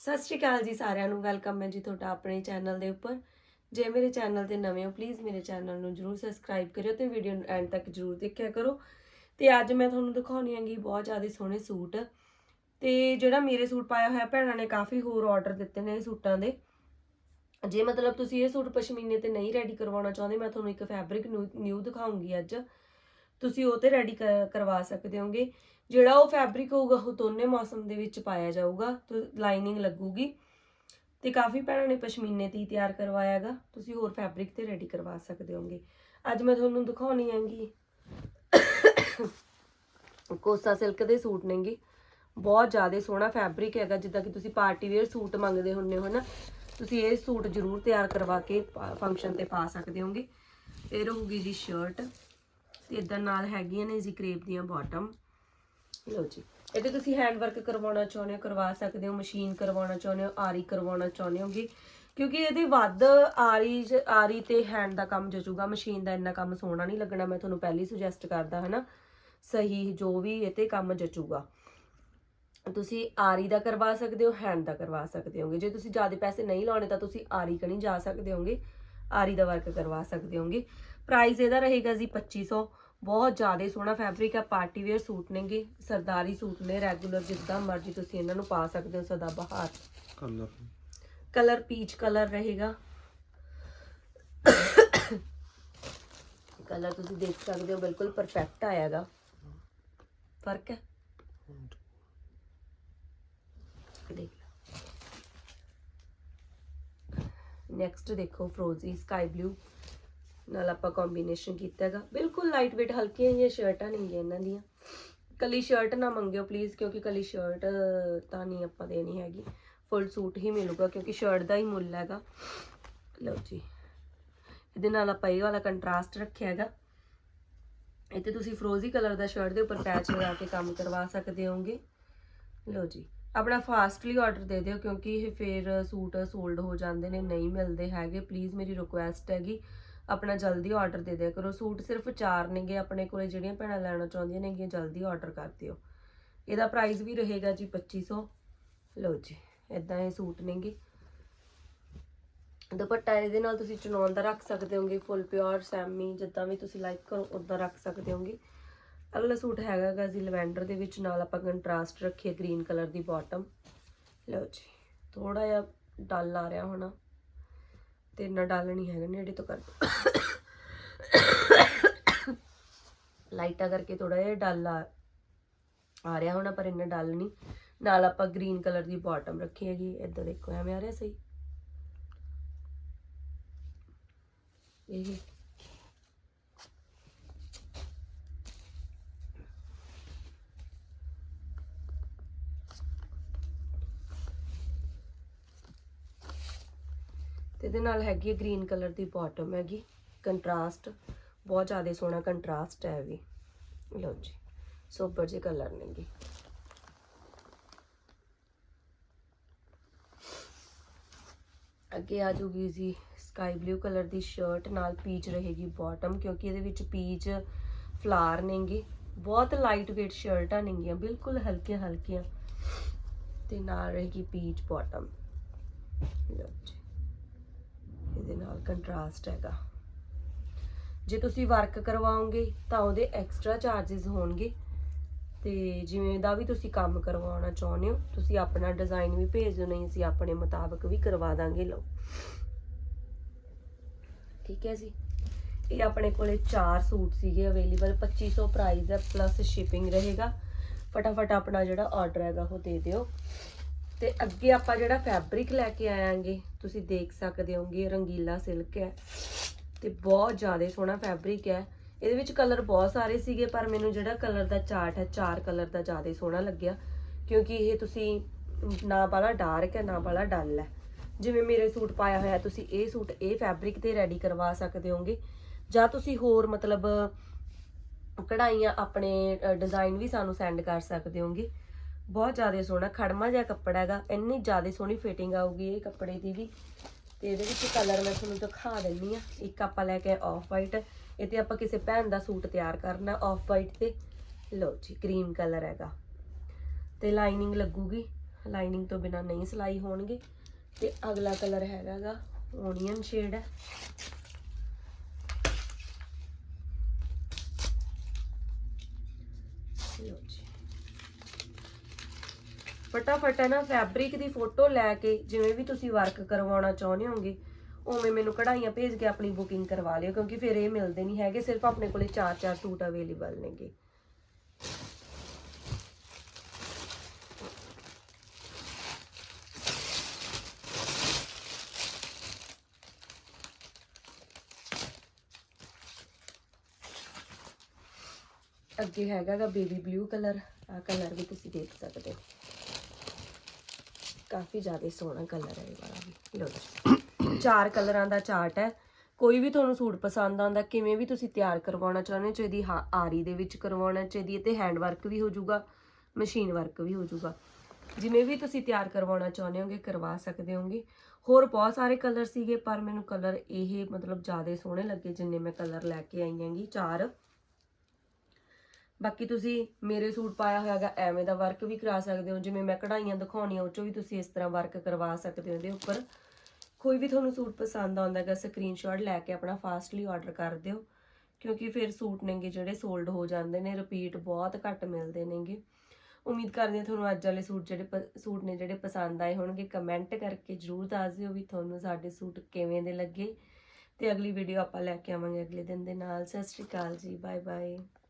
ਸਤਿ ਸ਼੍ਰੀ ਅਕਾਲ ਜੀ ਸਾਰਿਆਂ ਨੂੰ, ਵੈਲਕਮ ਹੈ ਜੀ ਤੁਹਾਡਾ ਆਪਣੇ ਚੈਨਲ ਦੇ ਉੱਪਰ। ਜੇ ਮੇਰੇ ਚੈਨਲ ਤੇ ਨਵੇਂ ਹੋ ਪਲੀਜ਼ ਮੇਰੇ ਚੈਨਲ ਨੂੰ ਜਰੂਰ ਸਬਸਕ੍ਰਾਈਬ ਕਰਿਓ ਤੇ ਵੀਡੀਓ ਨੂੰ ਐਂਡ ਤੱਕ ਜਰੂਰ ਦੇਖਿਆ ਕਰੋ। ਤੇ ਅੱਜ ਮੈਂ ਤੁਹਾਨੂੰ ਦਿਖਾਉਣੀ ਆਂਗੀ ਬਹੁਤ ਜ਼ਿਆਦਾ ਸੋਹਣੇ ਸੂਟ। ਤੇ ਜਿਹੜਾ ਮੇਰੇ ਸੂਟ ਪਾਇਆ ਹੋਇਆ, ਭੈਣਾਂ ਨੇ ਕਾਫੀ ਹੋਰ ਆਰਡਰ ਦਿੱਤੇ ਨੇ ਇਹ ਸੂਟਾਂ ਦੇ। ਜੇ ਮਤਲਬ ਤੁਸੀਂ ਇਹ ਸੂਟ ਪਸ਼ਮੀਨੇ ਤੇ ਨਹੀਂ ਰੈਡੀ ਕਰਵਾਉਣਾ ਚਾਹੁੰਦੇ, ਮੈਂ ਤੁਹਾਨੂੰ ਇੱਕ ਫੈਬਰਿਕ ਨਿਊ ਦਿਖਾਉਂਗੀ ਅੱਜ। ਤੁਸੀਂ ਉਹ ਤੇ ਰੈਡੀ ਕਰਵਾ ਸਕਦੇ ਹੋਗੇ। ਜਿਹੜਾ ਉਹ ਫੈਬਰਿਕ ਹੋਊਗਾ, ਉਹ ਦੋਨੇ ਮੌਸਮ ਦੇ ਵਿੱਚ ਪਾਇਆ ਜਾਊਗਾ, ਤੇ ਲਾਈਨਿੰਗ ਲੱਗੂਗੀ। ਤੇ ਕਾਫੀ ਭੈਣਾਂ ਨੇ ਪਸ਼ਮੀਨੇ ਤੇ ਹੀ ਤਿਆਰ ਕਰਵਾਇਆਗਾ ਤੁਸੀਂ ਹੋਰ ਫੈਬਰਿਕ ਤੇ ਰੈਡੀ ਕਰਵਾ ਸਕਦੇ ਹੋਗੇ। ਅੱਜ ਮੈਂ ਤੁਹਾਨੂੰ ਦਿਖਾਉਣੀ ਆਂਗੀ ਕੋਸਾ ਸਿਲਕ ਦੇ ਸੂਟ ਨੇਗੇ। ਬਹੁਤ ਜ਼ਿਆਦਾ ਸੋਹਣਾ ਫੈਬਰਿਕ ਹੈਗਾ, ਜਿੱਦਾਂ ਕਿ ਤੁਸੀਂ ਪਾਰਟੀ ਵੇਅਰ ਸੂਟ ਮੰਗਦੇ ਹੁੰਨੇ ਹੋ ਨਾ, ਤੁਸੀਂ ਇਹ ਸੂਟ ਜ਼ਰੂਰ ਤਿਆਰ ਕਰਵਾ ਕੇ ਫੰਕਸ਼ਨ ਤੇ ਪਾ ਸਕਦੇ ਹੋਗੇ। ਇਹ ਰਹੂਗੀ ਜੀ ਸ਼ਰਟ ਤੇ ਇਦਾਂ ਨਾਲ ਹੈਗੀਆਂ ਨੇ ਜੀ ਕਰੇਪ ਦੀਆਂ ਬਾਟਮ ਲਓ ਜੀ। ਇਹਦੇ ਤੁਸੀਂ ਹੈਂਡ ਵਰਕ ਕਰਵਾਉਣਾ ਚਾਹੁੰਦੇ ਹੋ, ਕਰਵਾ ਸਕਦੇ ਹੋ ਮਸ਼ੀਨ ਕਰਵਾਉਣਾ ਚਾਹੁੰਦੇ ਹੋ, ਆਰੀ ਕਰਵਾਉਣਾ ਚਾਹੁੰਦੇ ਹੋਗੇ। ਕਿਉਂਕਿ ਇਹਦੇ ਵੱਧ ਆਰੀ ਆਰੀ ਤੇ ਹੈਂਡ ਦਾ ਕੰਮ ਜਚੂਗਾ ਮਸ਼ੀਨ ਦਾ ਇੰਨਾ ਕੰਮ ਸੋਹਣਾ ਨਹੀਂ ਲੱਗਣਾ, ਮੈਂ ਤੁਹਾਨੂੰ ਪਹਿਲੀ ਸੁਜੈਸਟ ਕਰਦਾ, ਹਨਾ? ਸਹੀ ਜੋ ਵੀ ਇਹ ਤੇ ਕੰਮ ਜਚੂਗਾ। ਤੁਸੀਂ ਆਰੀ ਦਾ ਕਰਵਾ ਸਕਦੇ ਹੋ ਹੈਂਡ ਦਾ ਕਰਵਾ ਸਕਦੇ ਹੋਗੇ। ਜੇ ਤੁਸੀਂ ਜ਼ਿਆਦਾ ਪੈਸੇ ਨਹੀਂ ਲਾਉਣੇ, ਤਾਂ ਤੁਸੀਂ ਆਰੀ ਕਣੀ ਜਾ ਸਕਦੇ ਹੋਗੇ। ਆਰੀ ਦਾ ਵਰਕ ਕਰਵਾ ਸਕਦੇ ਹੋਗੇ। ਪ੍ਰਾਈਸ ਇਹਦਾ ਰਹੇਗਾ ਜੀ 2500 ਬਹੁਤ ਜ਼ਿਆਦਾ ਸੋਹਣਾ ਫੈਬਰਿਕ ਆ ਪਾਰਟੀ ਵੇਅਰ ਸੂਟ ਨੇਗੇ ਸਰਦਾਰੀ ਸੂਟ ਨੇ ਰੈਗੂਲਰ ਜਿੱਦਾਂ ਮਰਜ਼ੀ ਤੁਸੀਂ ਇਹਨਾਂ ਨੂੰ ਪਾ ਸਕਦੇ ਹੋ ਸਦਾ ਬਹਾਰ। ਕਲਰ ਕਲਰ ਪੀਚ ਕਲਰ ਰਹੇਗਾ। ਕਲਰ ਤੁਸੀਂ ਦੇਖ ਸਕਦੇ ਹੋ ਬਿਲਕੁਲ ਪਰਫੈਕਟ ਆਇਆਗਾ। ਫ਼ਰਕ ਹੈ? ਦੇਖ ਨੈਕਸਟ ਦੇਖੋ ਫਰੋਜ਼ੀ ਸਕਾਈ ਬਲੂ ਨਾਲ ਆਪਾਂ ਕੰਬੀਨੇਸ਼ਨ ਕੀਤਾ ਹੈਗਾ। ਬਿਲਕੁਲ ਲਾਈਟ weight ਹਲਕੀਆਂ ਜਿਹੀਆਂ ਸ਼ਰਟਾਂ ਨੇਗੀਆਂ ਇਹਨਾਂ ਦੀਆਂ। ਕੱਲੀ ਸ਼ਰਟ ਨਾ ਮੰਗਿਓ ਪਲੀਜ਼ ਕਿਉਂਕਿ ਕੱਲੀ ਸ਼ਰਟ ਤਾਂ ਨਹੀਂ ਆਪਾਂ ਦੇਣੀ ਹੈਗੀ। ਫੁੱਲ ਸੂਟ ਹੀ ਮਿਲੂਗਾ, ਕਿਉਂਕਿ ਸ਼ਰਟ ਦਾ ਹੀ ਮੁੱਲ ਹੈਗਾ। ਲਓ ਜੀ। ਇਹਦੇ ਨਾਲ ਆਪਾਂ ਇਹ ਵਾਲਾ ਕੰਟਰਾਸਟ ਰੱਖਿਆ ਹੈਗਾ। ਇੱਥੇ ਤੁਸੀਂ ਫਰੋਜ਼ੀ ਕਲਰ ਦਾ ਸ਼ਰਟ ਦੇ ਉੱਪਰ ਪੈਚ ਲਗਾ ਕੇ ਕੰਮ ਕਰਵਾ ਸਕਦੇ ਹੋਗੇ ਲਓ ਜੀ। ਆਪਣਾ ਫਾਸਟਲੀ ਆਰਡਰ ਦੇ ਦਿਓ, ਕਿਉਂਕਿ ਇਹ ਫੇਰ ਸੂਟ ਸੋਲਡ ਹੋ ਜਾਂਦੇ ਨੇ, ਨਹੀਂ ਮਿਲਦੇ ਹੈਗੇ। ਪਲੀਜ਼ ਮੇਰੀ ਰਿਕੁਐਸਟ ਹੈਗੀ ਆਪਣਾ ਜਲਦੀ ਆਰਡਰ ਦੇ ਦਿਆ ਕਰੋ। ਸੂਟ ਸਿਰਫ 4 ਨੇਗੇ, ਆਪਣੇ ਕੋਲੇ ਜਿਹੜੀਆਂ ਭੈਣਾਂ ਲੈਣਾ ਚਾਹੁੰਦੀਆਂ ਨੇਗੀਆਂ, ਜਲਦੀ ਆਰਡਰ ਕਰ ਦਿਓ। ਇਹਦਾ ਪ੍ਰਾਈਸ ਵੀ ਰਹੇਗਾ ਜੀ 2500 ਲਓ ਜੀ ਇਦਾਂ ਇਹ ਸੂਟ ਨੇਗੇ। ਦੁਪੱਟਾ ਇਹਦੇ ਨਾਲ ਤੁਸੀਂ ਚਨੌਨ ਦਾ ਰੱਖ ਸਕਦੇ ਹੋਗੇ ਫੁੱਲ ਪਿਓਰ ਸੈਮੀ ਜਿੱਦਾਂ ਵੀ ਤੁਸੀਂ ਲਾਈਕ ਕਰੋ ਉਦਾਂ ਰੱਖ ਸਕਦੇ ਹੋਗੇ। ਅਗਲਾ ਸੂਟ ਹੈਗਾ ਗਾ ਜੀ ਲਵੈਂਡਰ ਦੇ ਵਿੱਚ, ਨਾਲ ਆਪਾਂ ਕੰਟਰਾਸਟ ਰੱਖੀਏ ਗ੍ਰੀਨ ਕਲਰ ਦੀ ਬਾਟਮ ਲਓ ਜੀ ਥੋੜਾ ਜਿਹਾ ਡਲ ਆ ਰਿਹਾ ਹੋਣਾ। ਤੇ ਇੰਨਾ ਡਲ ਨਹੀਂ ਹੈਗਾ ਨੇੜੇ ਤੋਂ ਕਰ ਲਾਈਟਾਂ ਕਰਕੇ ਥੋੜਾ ਜਿਹਾ ਡਲ ਆ ਆ ਰਿਹਾ ਹੋਣਾ, ਪਰ ਇੰਨਾ ਡਲ ਨਹੀਂ। ਨਾਲ ਆਪਾਂ ਗ੍ਰੀਨ ਕਲਰ ਦੀ ਬਾਟਮ ਰੱਖੀ ਹੈਗੀ। ਇਦਾਂ ਦੇਖੋ, ਐਵੇਂ ਆ ਰਿਹਾ ਸਹੀ। ਇਹ ਤੇ ਇਹਦੇ ਨਾਲ ਹੈਗੀ ਹੈ ਗ੍ਰੀਨ ਕਲਰ ਦੀ ਬਾਟਮ ਹੈਗੀ। ਕੰਟਰਾਸਟ ਬਹੁਤ ਜ਼ਿਆਦਾ ਸੋਹਣਾ ਕੰਟਰਾਸਟ ਹੈ ਵੀ। ਲਓ ਜੀ ਸੋਬਰ ਜਿਹੇ ਕਲਰ ਨੇਗੇ ਅੱਗੇ ਆ ਜੂਗੀ ਜੀ ਸਕਾਈ ਬਲੂ ਕਲਰ ਦੀ ਸ਼ਰਟ ਨਾਲ ਪੀਚ ਰਹੇਗੀ ਬਾਟਮ ਕਿਉਂਕਿ ਇਹਦੇ ਵਿੱਚ ਪੀਚ ਫਲਾਰ ਨੇਗੇ। ਬਹੁਤ ਲਾਈਟ weight ਸ਼ਰਟਾਂ ਨੇਗੀਆਂ, ਬਿਲਕੁਲ ਹਲਕੀਆਂ ਹਲਕੀਆਂ ਤੇ ਨਾਲ ਰਹੇਗੀ ਪੀਚ ਬਾਟਮ ਲਓ ਜੀ। ਇਹਦੇ ਨਾਲ ਕੰਟਰਾਸਟ ਹੈਗਾ। ਜੇ ਤੁਸੀਂ ਵਰਕ ਕਰਵਾਓਗੇ ਤਾਂ ਉਹਦੇ ਐਕਸਟਰਾ ਚਾਰजेस ਹੋਣਗੇ। ਤੇ ਜਿਵੇਂ ਦਾ ਵੀ ਤੁਸੀਂ ਕੰਮ ਕਰਵਾਉਣਾ ਚਾਹੁੰਦੇ ਹੋ, ਤੁਸੀਂ ਆਪਣਾ ਡਿਜ਼ਾਈਨ ਵੀ ਭੇਜ ਦਿਓ, ਨਹੀਂ ਅਸੀਂ ਆਪਣੇ ਮੁਤਾਬਕ ਵੀ ਕਰਵਾ ਦਾਂਗੇ, ਲਓ। ਠੀਕ ਹੈ ਜੀ। ਇਹ ਆਪਣੇ ਕੋਲੇ 4 ਸੂਟ ਸੀਗੇ ਅਵੇਲੇਬਲ 2500 ਪ੍ਰਾਈਸ ਹੈ ਪਲੱਸ ਸ਼ਿਪਿੰਗ ਰਹੇਗਾ। ਫਟਾਫਟ ਆਪਣਾ ਜਿਹੜਾ ਆਰਡਰ ਹੈਗਾ ਉਹ ਦੇ ਦਿਓ। ਤੇ ਅੱਗੇ ਆਪਾਂ ਜਿਹੜਾ ਫੈਬਰਿਕ ਲੈ ਕੇ ਆਇਆਂਗੇ, ਤੁਸੀਂ ਦੇਖ ਸਕਦੇ ਹੋਗੇ, ਰੰਗੀਲਾ ਸਿਲਕ ਹੈ ਤੇ ਬਹੁਤ ਜ਼ਿਆਦਾ ਸੋਹਣਾ ਫੈਬਰਿਕ ਹੈ। ਇਹਦੇ ਵਿੱਚ ਕਲਰ ਬਹੁਤ ਸਾਰੇ ਸੀਗੇ, ਪਰ ਮੈਨੂੰ ਜਿਹੜਾ ਕਲਰ ਦਾ ਚਾਰਟ ਹੈ, ਚਾਰ ਕਲਰ ਦਾ ਜ਼ਿਆਦਾ ਸੋਹਣਾ ਲੱਗਿਆ, ਕਿਉਂਕਿ ਇਹ ਤੁਸੀਂ ਨਾ ਬਾਲਾ ਡਾਰਕ ਹੈ, ਨਾ ਵਾਲਾ ਡਲ ਹੈ। ਜਿਵੇਂ ਮੇਰੇ ਸੂਟ ਪਾਇਆ ਹੋਇਆ, ਤੁਸੀਂ ਇਹ ਸੂਟ ਇਹ ਫੈਬਰਿਕ ਤੇ ਰੈਡੀ ਕਰਵਾ ਸਕਦੇ ਹੋਗੇ। ਜਾਂ ਤੁਸੀਂ ਹੋਰ ਮਤਲਬ ਕਢਾਈਆਂ ਆਪਣੇ ਡਿਜ਼ਾਈਨ ਵੀ ਸਾਨੂੰ ਸੈਂਡ ਕਰ ਸਕਦੇ ਹੋਗੇ। ਬਹੁਤ ਜ਼ਿਆਦਾ ਸੋਹਣਾ, ਖੜਮਾ ਜਿਹਾ ਕੱਪੜਾ ਹੈਗਾ, ਇੰਨੀ ਜ਼ਿਆਦਾ ਸੋਹਣੀ ਫਿਟਿੰਗ ਆਊਗੀ ਇਹ ਕੱਪੜੇ ਦੀ ਵੀ। ਤੇ ਇਹਦੇ ਵਿੱਚ ਕਲਰ ਮੈਂ ਤੁਹਾਨੂੰ ਦਿਖਾ ਦਿੰਨੀ ਆ ਇੱਕ ਆਪਾਂ ਲੈ ਕੇ ਆਫ ਵਾਈਟ ਇਹ ਤੇ ਆਪਾਂ ਕਿਸੇ ਭੈਣ ਦਾ ਸੂਟ ਤਿਆਰ ਕਰਨਾ ਆਫ ਵਾਈਟ ਤੇ। ਲਓ ਜੀ ਕਰੀਮ ਕਲਰ ਹੈਗਾ। ਤੇ ਲਾਈਨਿੰਗ ਲੱਗੂਗੀ। ਲਾਈਨਿੰਗ ਤੋਂ ਬਿਨਾ ਨਹੀਂ ਸਿਲਾਈ ਹੋਣਗੇ। ਤੇ ਅਗਲਾ ਕਲਰ ਹੈਗਾਗਾ ਓਨੀਅਨ ਸ਼ੇਡ ਹੈ। ਲਓ ਜੀ। ਫਟਾਫਟ ਨਾ ਫੈਬਰਿਕ ਦੀ ਫੋਟੋ ਲੈ ਕੇ ਜਿਵੇਂ ਵੀ ਤੁਸੀਂ ਵਰਕ ਕਰਵਾਉਣਾ ਚਾਹੁੰਦੇ ਹੋਗੇ ਉਵੇਂ ਮੈਨੂੰ ਕਢਾਈਆਂ ਭੇਜ ਕੇ ਆਪਣੀ ਬੁਕਿੰਗ ਕਰਵਾ ਲਿਓ, ਕਿਉਂਕਿ ਫਿਰ ਇਹ ਮਿਲਦੇ ਨਹੀਂ ਹੈਗੇ, ਸਿਰਫ ਆਪਣੇ ਕੋਲੇ 4-4 ਸੂਟ ਅਵੇਲੇਬਲ ਨੇਗੇ। ਅੱਗੇ ਹੈਗਾਗਾ ਬੇਬੀ ਬਲੂ ਕਲਰ ਆ ਕਲਰ ਵੀ ਤੁਸੀਂ ਦੇਖ ਸਕਦੇ ਹੋ। ਕਾਫੀ ਜ਼ਿਆਦਾ ਸੋਹਣਾ ਕਲਰ ਹੈ ਇਹ ਵਾਲਾ ਵੀ। ਲਓ ਜੀ। ਚਾਰ ਕਲਰਾਂ ਦਾ ਚਾਰਟ ਹੈ। ਕੋਈ ਵੀ ਤੁਹਾਨੂੰ ਸੂਟ ਪਸੰਦ ਆਉਂਦਾ, ਕਿਵੇਂ ਵੀ ਤੁਸੀਂ ਤਿਆਰ ਕਰਵਾਉਣਾ ਚਾਹੁੰਦੇ ਹੋ ਇਹਦੀ ਆਰੀ ਦੇ ਵਿੱਚ ਕਰਵਾਉਣਾ ਚਾਹੀਦੀ ਤੇ ਹੈਂਡ ਵਰਕ ਵੀ ਹੋ ਜਾਊਗਾ ਮਸ਼ੀਨ ਵਰਕ ਵੀ ਹੋ ਜਾਊਗਾ। ਜਿਵੇਂ ਵੀ ਤੁਸੀਂ ਤਿਆਰ ਕਰਵਾਉਣਾ ਚਾਹੁੰਦੇ ਹੋਗੇ, ਕਰਵਾ ਸਕਦੇ ਹੋਗੇ। ਹੋਰ ਬਹੁਤ ਸਾਰੇ ਕਲਰ ਸੀਗੇ, ਪਰ ਮੈਨੂੰ ਕਲਰ ਇਹ ਮਤਲਬ ਜ਼ਿਆਦਾ ਸੋਹਣੇ ਲੱਗੇ, ਜਿੰਨੇ ਮੈਂ ਕਲਰ ਲੈ ਕੇ ਆਈ ਹਾਂਗੀ। ਚਾਰ ਬਾਕੀ ਤੁਸੀਂ ਮੇਰੇ ਸੂਟ ਪਾਇਆ ਹੋਇਆਗਾ ਐਵੇਂ ਦਾ ਵਰਕ ਵੀ ਕਰਾ ਸਕਦੇ ਹੋ, ਜਿਵੇਂ ਮੈਂ ਕਢਾਈਆਂ ਦਿਖਾਉਣੀਆਂ, ਉਹ ਚੋਂ ਵੀ ਤੁਸੀਂ ਇਸ ਤਰ੍ਹਾਂ ਵਰਕ ਕਰਵਾ ਸਕਦੇ ਹੋ ਇਹਦੇ ਉੱਪਰ। ਕੋਈ ਵੀ ਤੁਹਾਨੂੰ ਸੂਟ ਪਸੰਦ ਆਉਂਦਾ ਹੈਗਾ ਸਕਰੀਨਸ਼ਾਟ ਲੈ ਕੇ ਆਪਣਾ ਫਾਸਟਲੀ ਆਰਡਰ ਕਰ ਦਿਓ, ਕਿਉਂਕਿ ਫਿਰ ਸੂਟ ਨੇਗੇ ਜਿਹੜੇ ਸੋਲਡ ਹੋ ਜਾਂਦੇ ਨੇ ਰਿਪੀਟ ਬਹੁਤ ਘੱਟ ਮਿਲਦੇ ਨੇਗੇ। ਉਮੀਦ ਕਰਦੇ ਹਾਂ ਤੁਹਾਨੂੰ ਅੱਜ ਵਾਲੇ ਸੂਟ ਜਿਹੜੇ ਪ- ਸੂਟ ਨੇ ਜਿਹੜੇ ਪਸੰਦ ਆਏ ਹੋਣਗੇ ਕਮੈਂਟ ਕਰਕੇ ਜਰੂਰ ਦੱਸ ਦਿਓ ਵੀ ਤੁਹਾਨੂੰ ਸਾਡੇ ਸੂਟ ਕਿਵੇਂ ਦੇ ਲੱਗੇ। ਤੇ ਅਗਲੀ ਵੀਡੀਓ ਆਪਾਂ ਲੈ ਕੇ ਆਵਾਂਗੇ ਅਗਲੇ ਦਿਨ ਦੇ ਨਾਲ। ਸਤਿ ਸ਼੍ਰੀ ਅਕਾਲ ਜੀ ਬਾਏ ਬਾਏ